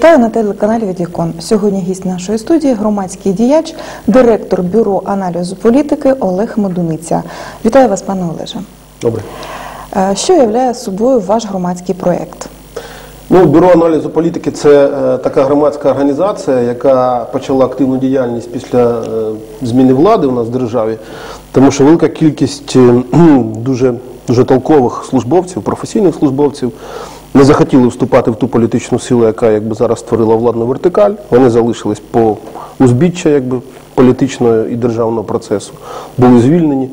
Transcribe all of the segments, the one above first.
Вітаю на телеканалі Відікон. Сьогодні гість нашої студії громадський діяч, директор бюро аналізу політики Олег Медуниця. Вітаю вас, пане Олеже. Добре. Е, Що являє собою ваш громадський проєкт? Ну, бюро аналізу політики це е, така громадська організація, яка почала активну діяльність після е, зміни влади у нас в державі, тому що велика кількість е, дуже, дуже толкових службовців, професійних службовців не захотіли вступати в ту політичну силу, яка якби зараз створила владну вертикаль. Вони залишились по узбіччя якби, політичного і державного процесу, були звільнені.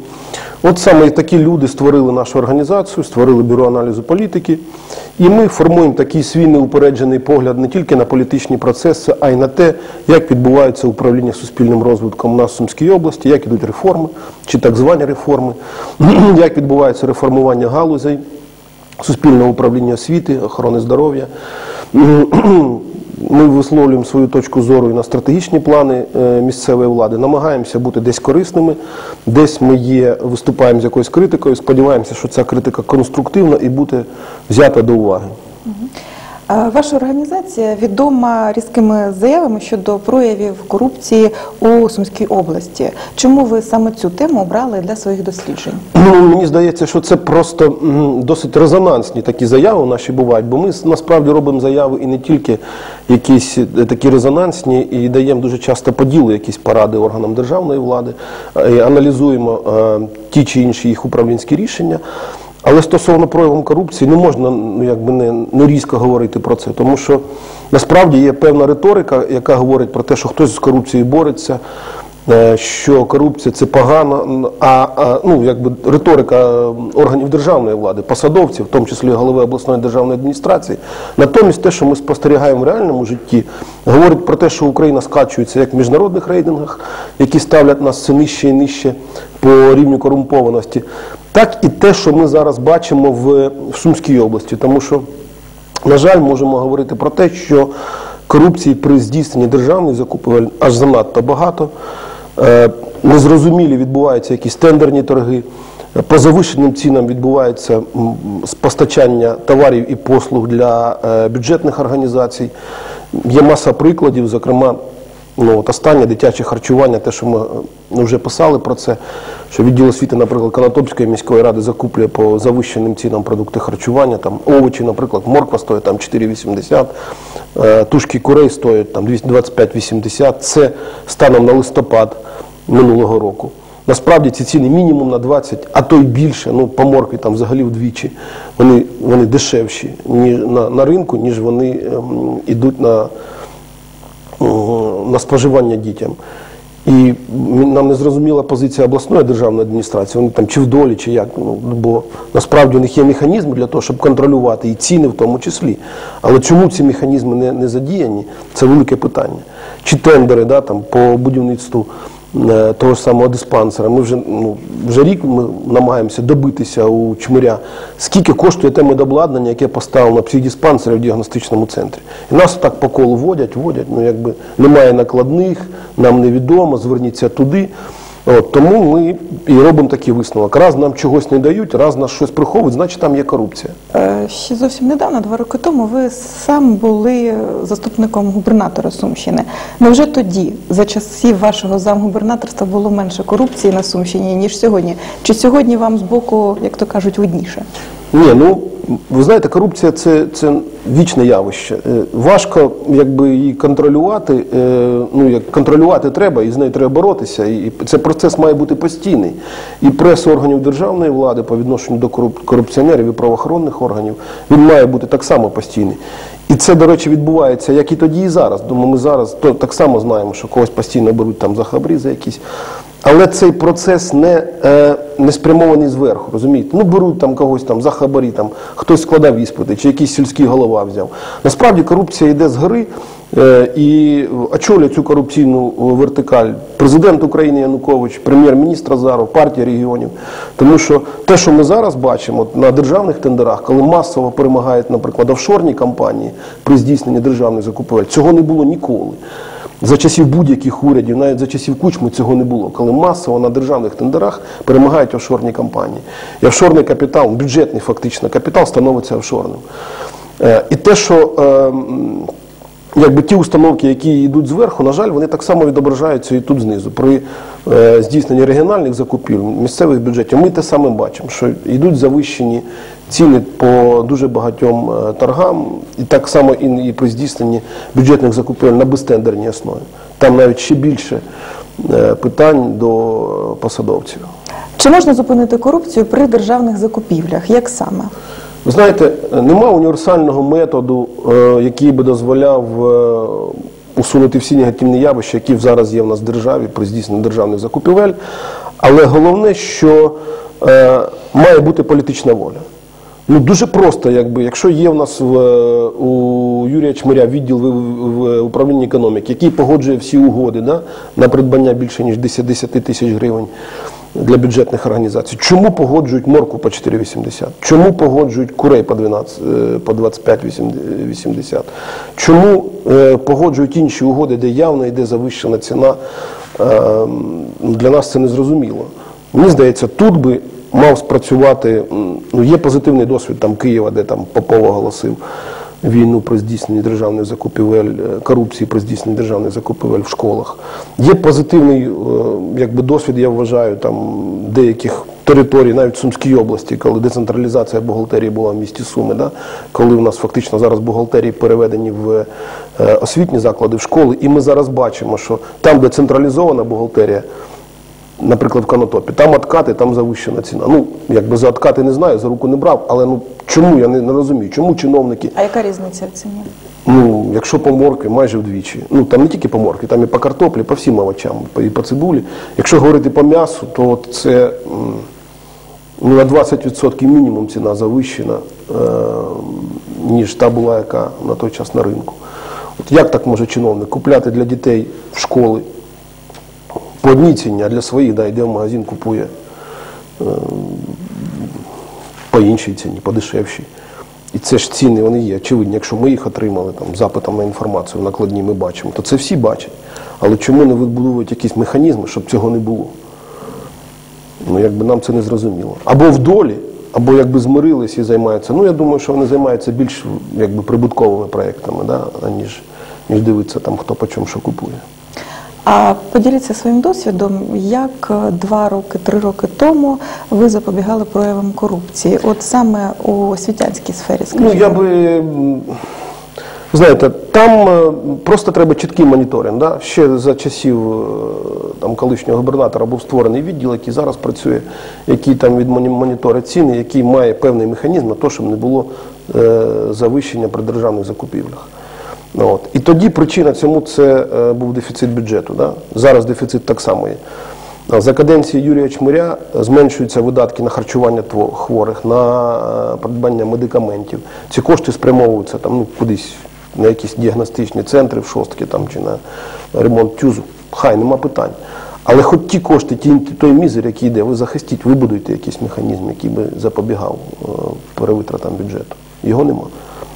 От саме такі люди створили нашу організацію, створили бюро аналізу політики, і ми формуємо такий свій неупереджений погляд не тільки на політичні процеси, а й на те, як відбувається управління суспільним розвитком у нас в Сумській області, як ідуть реформи чи так звані реформи, як відбувається реформування галузей суспільного управління освіти, охорони здоров'я. Ми висловлюємо свою точку зору і на стратегічні плани е, місцевої влади, намагаємося бути десь корисними, десь ми є, виступаємо з якоюсь критикою. Сподіваємося, що ця критика конструктивна і буде взята до уваги. Е, Ваша організація відома різкими заявами щодо проявів корупції у Сумській області. Чому ви саме цю тему обрали для своїх досліджень? Ну, мені здається, що це просто досить резонансні такі заяви наші бувають, бо ми насправді робимо заяви і не тільки якісь е, такі резонансні, і даємо дуже часто поділи, якісь поради органам державної влади, е, і аналізуємо ті чи інші їх управлінські рішення. Але стосовно проявам корупції не можна ну, якби не, не різко говорити про це, тому що насправді є певна риторика, яка говорить про те, що хтось з корупцією бореться, е, що корупція це погано, а, а ну якби риторика органів державної влади, посадовців, в тому числі голови обласної державної адміністрації. Натомість те, що ми спостерігаємо в реальному житті, говорить про те, що Україна скачується як в міжнародних рейтингах, які ставлять нас все нижче і нижче по рівню корумпованості, так і те, що ми зараз бачимо в, в Сумській області, тому що. На жаль, можемо говорити про те, що корупції при здійсненні державних закупівель аж занадто багато. Е, Незрозумілі відбуваються якісь тендерні торги. По завищеним цінам відбувається постачання товарів і послуг для е, бюджетних організацій. Є маса прикладів, зокрема, Ну, от останнє дитяче харчування, те, що ми ну, вже писали про це, що відділ освіти, наприклад, Конотопської міської ради закуплює по завищеним цінам продукти харчування, там овочі, наприклад, морква стоїть там 4,80, е, тушки курей стоять там 225,80. Це станом на листопад минулого року. Насправді ці ціни мінімум на 20, а то й більше, ну по моркві там взагалі вдвічі, вони, вони дешевші ніж на, на ринку, ніж вони ем, ідуть на, на споживання дітям. І нам не зрозуміла позиція обласної державної адміністрації, вони там чи в долі, чи як. Ну, бо насправді у них є механізми для того, щоб контролювати і ціни в тому числі. Але чому ці механізми не, не задіяні, це велике питання. Чи тендери да, там, по будівництву того ж самого диспансера. Ми вже, ну, вже рік ми намагаємося добитися у чмиря, скільки коштує те медобладнання, яке поставлено всі диспансери в діагностичному центрі. І нас так по колу водять, водять, ну якби немає накладних, нам невідомо, зверніться туди. От, тому ми і робимо такий висновок. Раз нам чогось не дають, раз нас щось приховують, значить там є корупція. Е, Ще зовсім недавно, два роки тому, ви сам були заступником губернатора Сумщини. Невже тоді, за часів вашого замгубернаторства, було менше корупції на Сумщині, ніж сьогодні? Чи сьогодні вам з боку, як то кажуть, видніше? Ні, ну ви знаєте, корупція це, це вічне явище. Е, Важко якби її контролювати. е, Ну як контролювати треба, і з нею треба боротися. І цей процес має бути постійний. І прес органів державної влади по відношенню до корупціонерів і правоохоронних органів він має бути так само постійний. І це, до речі, відбувається як і тоді, і зараз. Думаю, ми зараз то, так само знаємо, що когось постійно беруть там за хабрі, за якісь. Але цей процес не, е, не спрямований зверху, розумієте? Ну беруть там когось там за хабарі, там хтось складав іспити, чи якийсь сільський голова взяв. Насправді корупція йде згори е, і очолює цю корупційну вертикаль президент України Янукович, прем'єр-міністр Азаров, партія регіонів. Тому що те, що ми зараз бачимо на державних тендерах, коли масово перемагають, наприклад, офшорні компанії при здійсненні державних закупівель, цього не було ніколи. За часів будь-яких урядів, навіть за часів кучми цього не було, коли масово на державних тендерах перемагають офшорні компанії. І офшорний капітал, бюджетний фактично капітал становиться офшорним. Е, І те, що е, якби ті установки, які йдуть зверху, на жаль, вони так само відображаються і тут знизу. При е, здійсненні регіональних закупівель, місцевих бюджетів, ми те саме бачимо, що йдуть завищені ціни по дуже багатьом е, торгам, і так само і, при здійсненні бюджетних закупівель на безтендерній основі. Там навіть ще більше е, питань до посадовців. Чи можна зупинити корупцію при державних закупівлях? Як саме? Ви знаєте, нема універсального методу, е, який би дозволяв усунути всі негативні явища, які зараз є в нас в державі при здійсненні державних закупівель. Але головне, що має бути політична воля. Ну дуже просто, якби, якщо є в нас в, е, у Юрія Чмиря відділ в, в управлінні економіки, який погоджує всі угоди да, на придбання більше ніж 10, 10 тисяч гривень для бюджетних організацій. Чому погоджують морку по 4,80? Чому погоджують курей по 12, е, по 25,80? Чому е, погоджують інші угоди, де явно йде завищена ціна? Е, для нас це незрозуміло. Мені здається, тут би мав спрацювати, ну є позитивний досвід там Києва, де там Попов оголосив війну при здійсненні державних закупівель, е, корупції при здійсненні державних закупівель в школах. Є позитивний е, якби, досвід, я вважаю, там деяких територій, навіть в Сумській області, коли децентралізація бухгалтерії була в місті Суми, да? коли в нас фактично зараз бухгалтерії переведені в е, освітні заклади, в школи, і ми зараз бачимо, що там, де централізована бухгалтерія, наприклад, в Канотопі, там откати, там завищена ціна. Ну, якби за откати не знаю, за руку не брав, але ну чому я не, не розумію, чому чиновники А яка різниця в ціні? Ну, якщо по моркві, майже вдвічі. Ну там не тільки по моркві, там і по картоплі, по всім овочам, по- і по цибулі. Якщо говорити по м'ясу, то це ну, на 20% мінімум ціна завищена, е, ніж та була, яка на той час на ринку. От як так може чиновник купляти для дітей в школи по одній ціні, а для своїх да, йде в магазин, купує е, по іншій ціні, по дешевшій. І це ж ціни вони є. Очевидні, якщо ми їх отримали там, запитом на інформацію в накладні, ми бачимо, то це всі бачать. Але чому не вибудовують якісь механізми, щоб цього не було? Ну, якби нам це не зрозуміло. Або в долі, або якби змирились і займаються. Ну, я думаю, що вони займаються більш якби, прибутковими проєктами, да, аніж ніж дивитися, там, хто по чому що купує. А поділіться своїм досвідом, як е, два роки, три роки тому ви запобігали проявам корупції, от саме у освітянській сфері, скажімо. Ну, я би. Знаєте, там е, просто треба чіткий моніторинг. Да? Ще за часів е, там, колишнього губернатора був створений відділ, який зараз працює, який там від ціни, який має певний механізм на те, щоб не було е, завищення при державних закупівлях. Ну, От. І тоді причина цьому це е, був дефіцит бюджету. Да? Зараз дефіцит так само є. За каденції Юрія Чмиря зменшуються видатки на харчування хворих, на е, придбання медикаментів. Ці кошти спрямовуються там, ну, кудись на якісь діагностичні центри в шостки там, чи на ремонт тюзу. Хай нема питань. Але хоч ті кошти, ті, той мізер, який йде, ви захистіть, вибудуйте якийсь механізм, який би запобігав е, перевитратам бюджету. Його нема.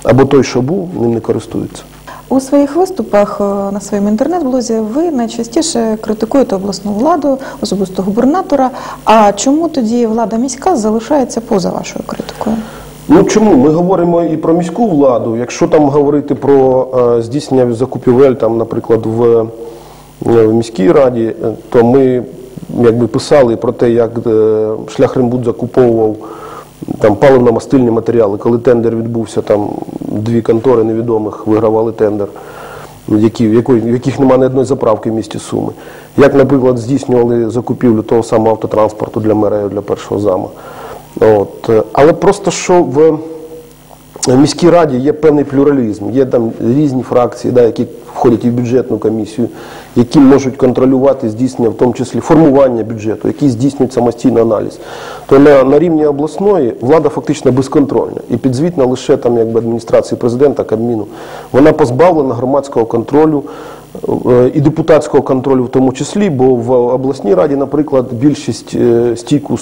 Або той, що був, ним не користуються. У своїх виступах е, на своєму інтернет-блозі ви найчастіше критикуєте обласну владу, особисто губернатора. А чому тоді влада міська залишається поза вашою критикою? Ну чому? Ми говоримо і про міську владу. Якщо там говорити про е, здійснення закупівель, там, наприклад, в, е, в міській раді, то ми якби писали про те, як шлях Римбуд закуповував там паливно-мастильні матеріали. Коли тендер відбувся, там дві контори невідомих вигравали тендер. Які, в, яких немає ні одної заправки в місті Суми. Як, наприклад, здійснювали закупівлю того самого автотранспорту для мерею, для першого зама. От. Але просто що в міській раді є певний плюралізм, є там різні фракції, да, які входять і в бюджетну комісію, які можуть контролювати здійснення, в тому числі формування бюджету, які здійснюють самостійний аналіз. То на, на рівні обласної влада фактично безконтрольна і підзвітна лише там якби адміністрації президента, Кабміну. Вона позбавлена громадського контролю і депутатського контролю в тому числі, бо в обласній раді, наприклад, більшість е, стійку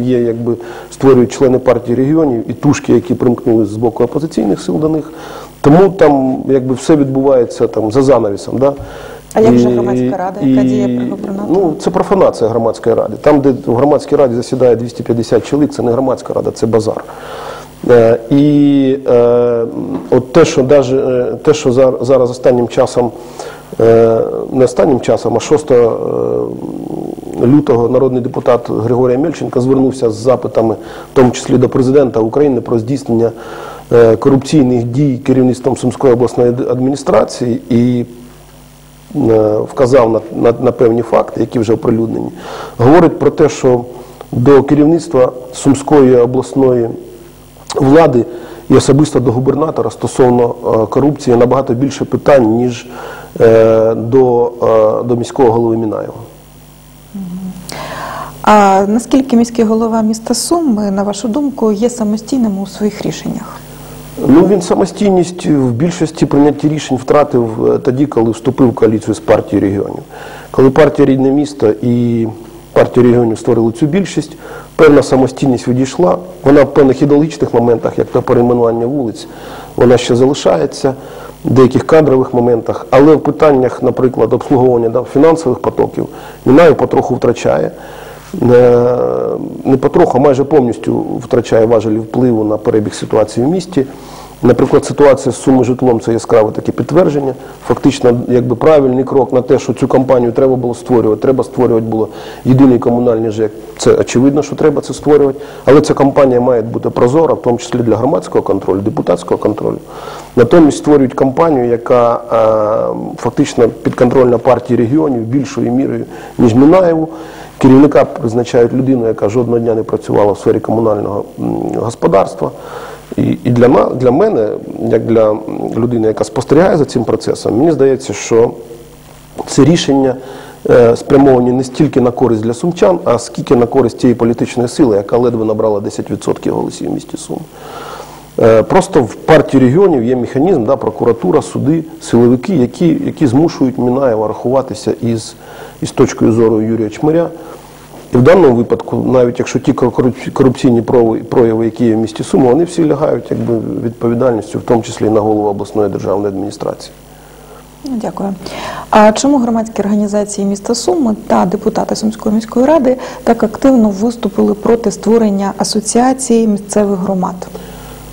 є, якби створюють члени партії регіонів і тушки, які примкнули з боку опозиційних сил до них. Тому там якби все відбувається там за занавісом. Да? А як же громадська рада, яка діє при? Ну, це профанація громадської ради. Там, де в громадській раді засідає 250 чоловік, це не громадська рада, це базар. Е, І е, от те, що, даже, е, те, що зараз останнім часом, е, не останнім часом, а 6 е, лютого народний депутат Григорій Мельченко звернувся з запитами, в тому числі до президента України, про здійснення е, корупційних дій керівництвом Сумської обласної адміністрації і е, вказав на, на, на певні факти, які вже оприлюднені, говорить про те, що до керівництва Сумської обласної влади і особисто до губернатора стосовно корупції набагато більше питань, ніж до, е, до міського голови Мінаєва. А наскільки міський голова міста Суми, на вашу думку, є самостійним у своїх рішеннях? Ну, він самостійність в більшості прийнятті рішень втратив е, тоді, коли вступив в коаліцію з партією регіонів. Коли партія рідне місто і партія регіонів створили цю більшість, певна самостійність відійшла. Вона в певних ідеологічних моментах, як то перейменування вулиць, вона ще залишається, деяких кадрових моментах, але в питаннях, наприклад, обслуговування фінансових потоків, Мінаєв потроху втрачає. Е, не потроху, а майже повністю втрачає важелі впливу на перебіг ситуації в місті. Наприклад, ситуація з суми житлом це яскраве таке підтвердження. Фактично, якби правильний крок на те, що цю кампанію треба було створювати, треба створювати було єдиний комунальний ЖЕК. Це очевидно, що треба це створювати. Але ця кампанія має бути прозора, в тому числі для громадського контролю, депутатського контролю. Натомість створюють кампанію, яка е, фактично підконтрольна партії регіонів більшою мірою, ніж Мінаєву. Керівника призначають людину, яка жодного дня не працювала в сфері комунального господарства. І, і для, для мене, як для людини, яка спостерігає за цим процесом, мені здається, що це рішення е, спрямовані не стільки на користь для сумчан, а скільки на користь тієї політичної сили, яка ледве набрала 10% голосів в місті Сум. Е, Просто в партії регіонів є механізм, да, прокуратура, суди, силовики, які, які змушують Мінаєва рахуватися із, із точкою зору Юрія Чмиря. І в даному випадку, навіть якщо ті корупці- корупційні прояви, прояви, які є в місті Суми, вони всі лягають якби, відповідальністю, в тому числі і на голову обласної державної адміністрації. Ну, Дякую. А чому громадські організації міста Суми та депутати Сумської міської ради так активно виступили проти створення асоціації місцевих громад?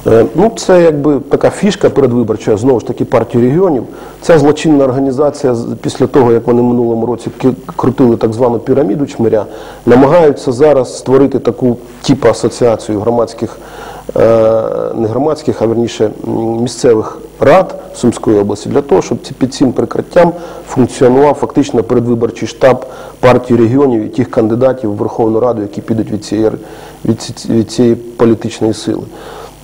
Е, Ну, це якби така фішка передвиборча, знову ж таки, партії регіонів. Ця злочинна організація після того, як вони минулому році крутили так звану піраміду чмиря, намагаються зараз створити таку типу асоціацію громадських, е, не громадських, а верніше місцевих рад Сумської області для того, щоб під цим прикриттям функціонував фактично передвиборчий штаб партії регіонів і тих кандидатів в Верховну Раду, які підуть від цієї, від цієї політичної сили.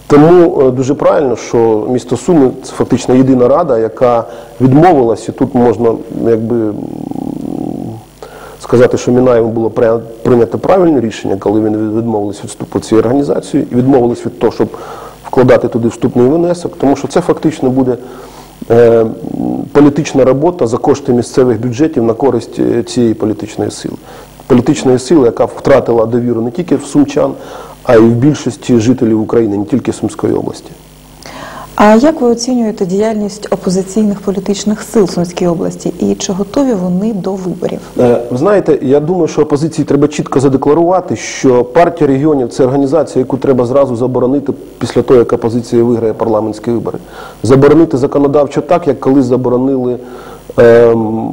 Тому е, дуже правильно, що місто Суми це фактично єдина рада, яка відмовилась, і тут можна якби сказати, що Мінаєву було прийнято правильне рішення, коли він відмовились від вступу в цю організацію і відмовились від того, щоб вкладати туди вступний внесок, тому що це фактично буде е, політична робота за кошти місцевих бюджетів на користь е, цієї політичної сили. Політичної сили, яка втратила довіру не тільки в сумчан, а й в більшості жителів України, не тільки Сумської області. А як ви оцінюєте діяльність опозиційних політичних сил в Сумській області і чи готові вони до виборів? Е, Ви знаєте, я думаю, що опозиції треба чітко задекларувати, що партія регіонів це організація, яку треба зразу заборонити після того, як опозиція виграє парламентські вибори. Заборонити законодавчо так, як колись заборонили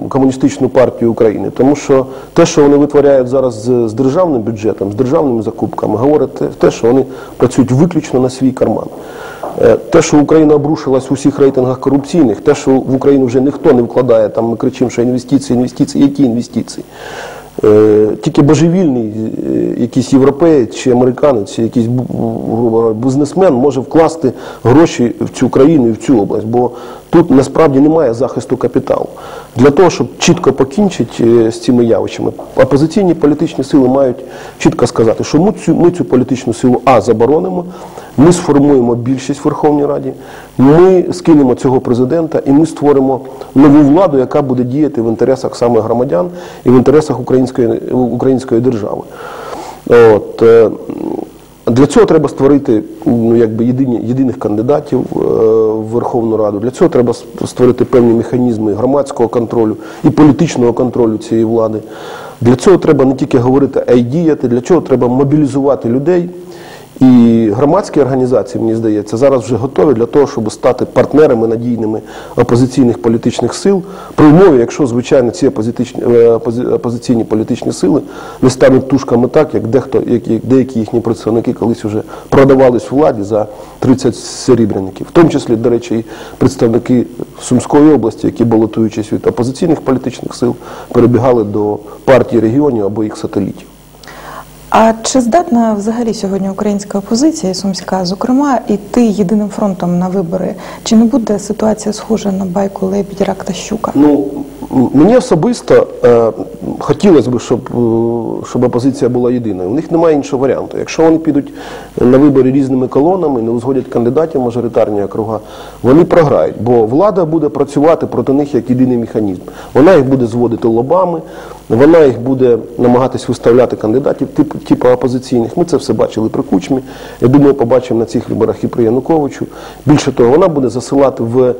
комуністичну партію України. Тому що те, що вони витворяють зараз з, з державним бюджетом, з державними закупками, говорить те- що вони працюють виключно на свій карман. Е, Те, що Україна обрушилась у всіх рейтингах корупційних, те, що в Україну вже ніхто не вкладає, там ми кричимо, що інвестиції, інвестиції, які інвестиції? Е, Тільки божевільний е, якийсь європеєць чи американець, якийсь бізнесмен може вкласти гроші в цю країну і в цю область, бо тут насправді немає захисту капіталу. Для того, щоб чітко покінчити е, з цими явищами, опозиційні політичні сили мають чітко сказати, що ми цю, ми цю політичну силу А заборонимо, ми сформуємо більшість в Верховній Раді, ми скинемо цього президента і ми створимо нову владу, яка буде діяти в інтересах саме громадян і в інтересах української, української держави. От, е, для цього треба створити ну, якби єдині, єдиних кандидатів е, в Верховну Раду. Для цього треба створити певні механізми громадського контролю і політичного контролю цієї влади. Для цього треба не тільки говорити, а й діяти. Для цього треба мобілізувати людей І громадські організації, мені здається, зараз вже готові для того, щоб стати партнерами надійними опозиційних політичних сил, при умові, якщо, звичайно, ці е, опозиційні політичні сили не стануть тушками так, як дехто, як, як деякі їхні представники колись вже продавались владі за 30 серебряників, в тому числі, до речі, і представники Сумської області, які балотуючись від опозиційних політичних сил, перебігали до партії регіонів або їх сателітів. А чи здатна взагалі сьогодні українська опозиція, сумська, зокрема, йти єдиним фронтом на вибори? Чи не буде ситуація схожа на байку Лебідь, Рак та Щука? Ну, мені особисто е, хотілося б, щоб, е, щоб опозиція була єдиною. У них немає іншого варіанту. Якщо вони підуть на вибори різними колонами, не узгодять кандидатів мажоритарні округа, вони програють, бо влада буде працювати проти них як єдиний механізм. Вона їх буде зводити лобами, вона їх буде намагатись виставляти кандидатів типу, типу опозиційних. Ми це все бачили при Кучмі. Я думаю, побачимо на цих виборах і при Януковичу. Більше того, вона буде засилати в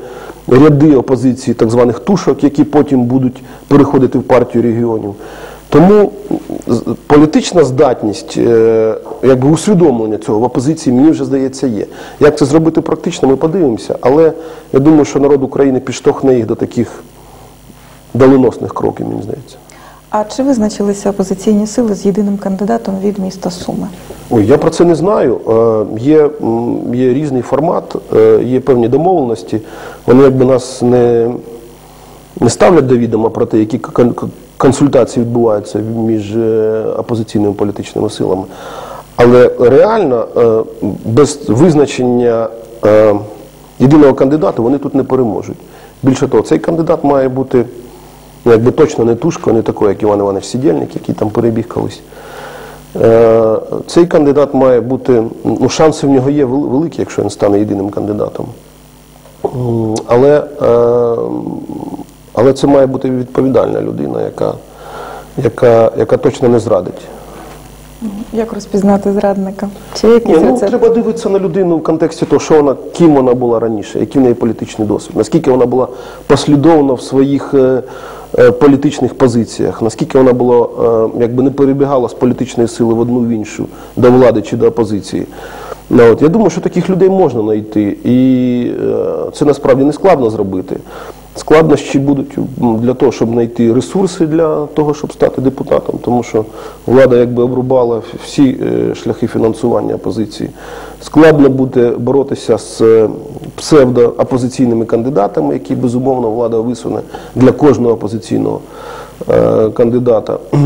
ряди опозиції так званих тушок, які потім будуть переходити в партію регіонів. Тому політична здатність, е, якби усвідомлення цього в опозиції, мені вже здається, є. Як це зробити практично, ми подивимося. Але я думаю, що народ України підштовхне їх до таких доленосних кроків, мені здається. А чи визначилися опозиційні сили з єдиним кандидатом від міста Суми? Ой, я про це не знаю. Е, Є, є різний формат, е, є певні домовленості. Вони якби нас не, не ставлять до відома про те, які кон- кон- консультації відбуваються між е, опозиційними політичними силами. Але реально без визначення єдиного кандидата вони тут не переможуть. Більше того, цей кандидат має бути якби точно не тушко, не такий, як Іван Іванович Сідєльник, який там перебіг колись. Е, Цей кандидат має бути, ну шанси в нього є вел- великі, якщо він стане єдиним кандидатом. Але, е, але це має бути відповідальна людина, яка, яка, яка точно не зрадить. Як розпізнати зрадника? Чи Ні, ну, треба дивитися на людину в контексті того, що вона, ким вона була раніше, який в неї політичний досвід, наскільки вона була послідовна в своїх е, політичних позиціях, наскільки вона була, е, якби не перебігала з політичної сили в одну в іншу, до влади чи до опозиції. Ну, от, я думаю, що таких людей можна знайти, і е, це насправді не складно зробити. Складнощі будуть для того, щоб знайти ресурси для того, щоб стати депутатом, тому що влада якби обрубала всі е, шляхи фінансування опозиції. Складно буде боротися з е, псевдоопозиційними кандидатами, які безумовно влада висуне для кожного опозиційного е, кандидата.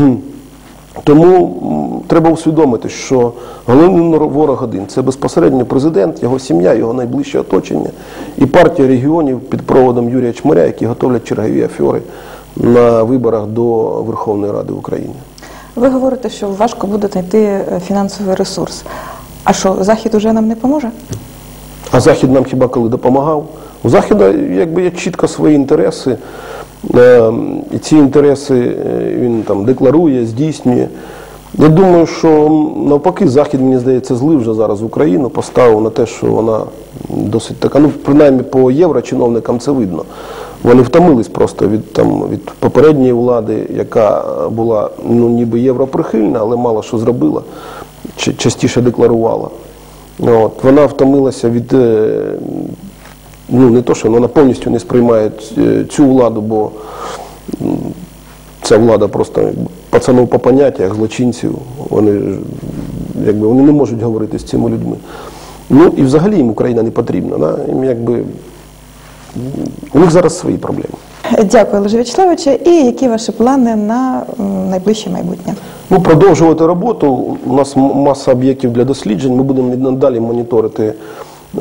Тому треба усвідомити, що головний ворог один це безпосередньо президент, його сім'я, його найближче оточення і партія регіонів під проводом Юрія Чмаря, які готовлять чергові афери на виборах до Верховної Ради України. Ви говорите, що важко буде знайти е, фінансовий ресурс. А що, Захід уже нам не поможе? А Захід нам хіба коли допомагав? У Заходу якби є чітко свої інтереси, е, і ці інтереси е, він там декларує, здійснює. Я думаю, що навпаки, Захід, мені здається, злив вже зараз Україну, поставив на те, що вона досить така, ну принаймні по єврочиновникам це видно. Вони втомились просто від там від попередньої влади, яка була ну ніби європрихильна, але мало що зробила, частіше декларувала. От, вона втомилася від е, ну не то, що вона повністю не сприймає цю владу, бо ця влада просто пацанов по поняттях, злочинців, вони якби вони не можуть говорити з цими людьми. Ну і взагалі їм Україна не потрібна. Да? Їм якби у них зараз свої проблеми. Дякую, Олеже Вячеславовичу. І які ваші плани на найближче майбутнє? Ну, продовжувати роботу. У нас маса об'єктів для досліджень. Ми будемо надалі моніторити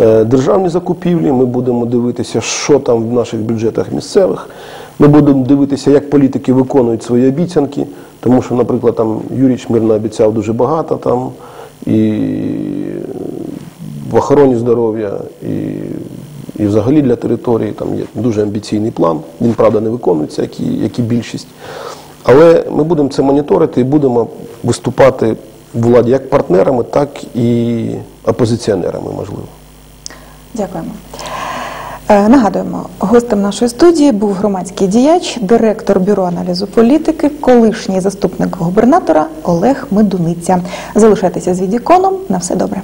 е, державні закупівлі. Ми будемо дивитися, що там в наших бюджетах місцевих. Ми будемо дивитися, як політики виконують свої обіцянки. Тому що, наприклад, там Юрій Чмир обіцяв дуже багато там і в охороні здоров'я, і, і взагалі для території там є дуже амбіційний план. Він, правда, не виконується, як і, як і більшість. Але ми будемо це моніторити і будемо виступати владі як партнерами, так і опозиціонерами, можливо. Дякуємо. Е, Нагадуємо, гостем нашої студії був громадський діяч, директор бюро аналізу політики, колишній заступник губернатора Олег Медуниця. Залишайтеся з відіконом. На все добре.